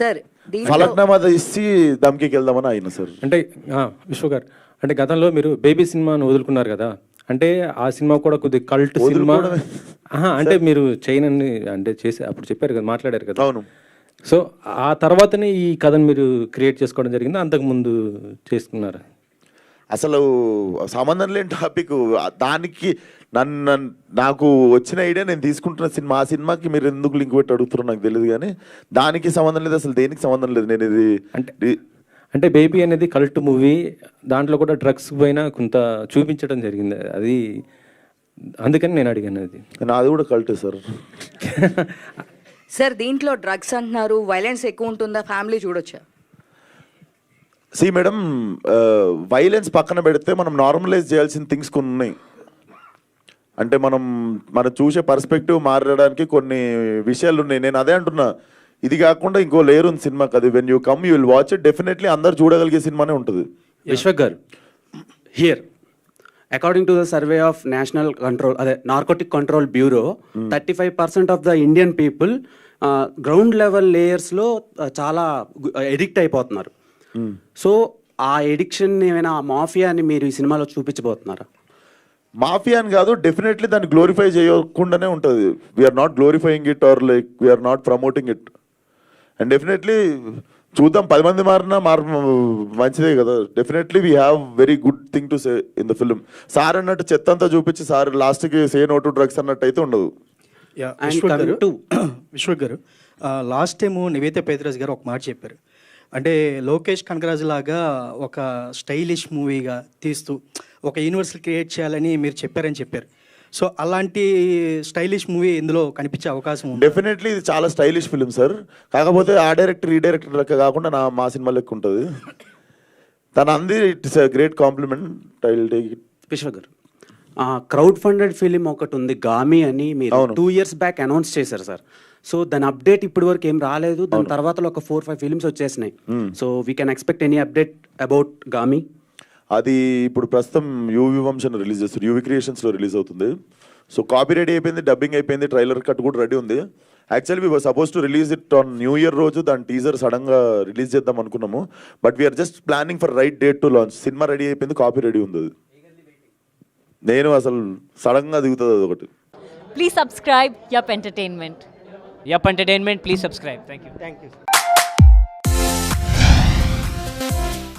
Sir Falaknuma ఇచ్చి దమ్కి వెళ్దామని ఆయన సార్. అంటే ఆ, విశ్వ గారు అంటే గతంలో మీరు బేబీ సినిమాను వదులుకున్నారు కదా అంటే ఆ సినిమా కూడా కొద్దిగా కల్ట్ సినిమా. అంటే మీరు చేయనని అంటే చేసి అప్పుడు చెప్పారు కదా మాట్లాడారు కదా. అవును. సో ఆ తర్వాతనే ఈ కథను మీరు క్రియేట్ చేసుకోవడం జరిగింది? అంతకు ముందు చేసుకున్నారు? అసలు సంబంధం లేని టాపిక్ దానికి నన్ను నన్ను- నాకు వచ్చిన ఐడియా నేను తీసుకుంటున్న సినిమా ఆ సినిమాకి మీరు ఎందుకు లింక్ పెట్టి అడుగుతారో నాకు తెలియదు కానీ దానికి సంబంధం లేదు అసలు దేనికి సంబంధం లేదు? నేను ఇది అంటే అంటే బేబీ అనేది కల్ట్ మూవీ దాంట్లో కూడా డ్రగ్స్ పైన కొంత చూపించడం జరిగింది. అది అందుకని నేను అడిగాను అది. నాది కూడా కల్టే సార్. సార్ దీంట్లో డ్రగ్స్ అంటున్నారు వైలెన్స్ ఎక్కువ ఉంటుందా? ఫ్యామిలీ చూడొచ్చా? సి మేడం వైలెన్స్ పక్కన పెడితే మనం నార్మలైజ్ చేయాల్సిన థింగ్స్ కొన్ని ఉన్నాయి. అంటే మనం మనం చూసే పర్స్పెక్టివ్ మారడానికి కొన్ని విషయాలు ఉన్నాయి. నేను అదే అంటున్నా. ఇది కాకుండా ఇంకో లేయర్ ఉంది సినిమాకి అది when you come you will watch it definitely అందరు చూడగలిగే సినిమానే ఉంటుంది. Vishwak garu here according to the survey of national control అదే narcotic control bureau thirty five percent of the Indian people ground level లేయర్స్లో చాలా addict అయిపోతున్నారు. So ఆ addiction ఏమైనా mafia అని మీరు ఈ సినిమాలో చూపించబోతున్నారా? మాఫియా అని కాదు డెఫినెట్లీ దాన్ని గ్లోరిఫై చేయకుండానే ఉంటుంది. We are not glorifying it or like we are not promoting it and definitely చూద్దాం పది మంది మారినా మార్ మంచిదే కదా. Definitely we have very good thing to say in the film sir అన్నట్టు చెత్త అంతా చూపించి సార్ లాస్ట్కి సే నో టు డ్రగ్స్ అన్నట్టు అయితే ఉండదు. విశ్వక్ గారు లాస్ట్ టైం నివేత పేదరాజ్ గారు ఒక మాట చెప్పారు. అంటే లోకేష్ కనకరాజు లాగా ఒక స్టైలిష్ మూవీగా తీస్తూ ఒక యూనివర్సల్ క్రియేట్ చేయాలని మీరు చెప్పారని చెప్పారు. సో అలాంటి స్టైలిష్ మూవీ ఇందులో కనిపించే అవకాశం ఉంది? డెఫినెట్లీ ఇది చాలా స్టైలిష్ ఫిల్మ్ సార్ కాకపోతే ఆ డైరెక్టర్ ఈ డైరెక్టర్ లెక్క కాకుండా నా మా సినిమా లెక్క ఉంటుంది. తన అంది it's great compliment I will take it. Garu crowd funded film ఒకటి ఉంది గామి అని మీరు. టూ ఇయర్స్ బ్యాక్ అనౌన్స్ చేశారు సార్. సో దాని అప్డేట్ ఇప్పటి వరకు ఏం రాలేదు. దాని తర్వాత ఒక ఫోర్ ఫైవ్ ఫిల్మ్స్ వచ్చేసినాయి. So we can expect any update about Gaami? అది ఇప్పుడు ప్రస్తుతం యూవి వంశన్ రిలీజ్ చేస్తారు యూవి క్రియేషన్స్లో రిలీజ్ అవుతుంది. సో కాపీ రెడీ అయిపోయింది డబ్బింగ్ అయిపోయింది ట్రైలర్ కట్ కూడా రెడీ ఉంది. Actually we suppose to release it on new year రోజు దాని టీజర్ సడన్గా రిలీజ్ చేద్దాం అనుకున్నాము. But we are just planning for right date to launch cinema ready అయిపోయింది కాపీ రెడీ ఉంది నేను అసలు సడన్గా దిగుతుంది అది ఒకటి please subscribe Yup Entertainment Yup Entertainment please subscribe thank you thank you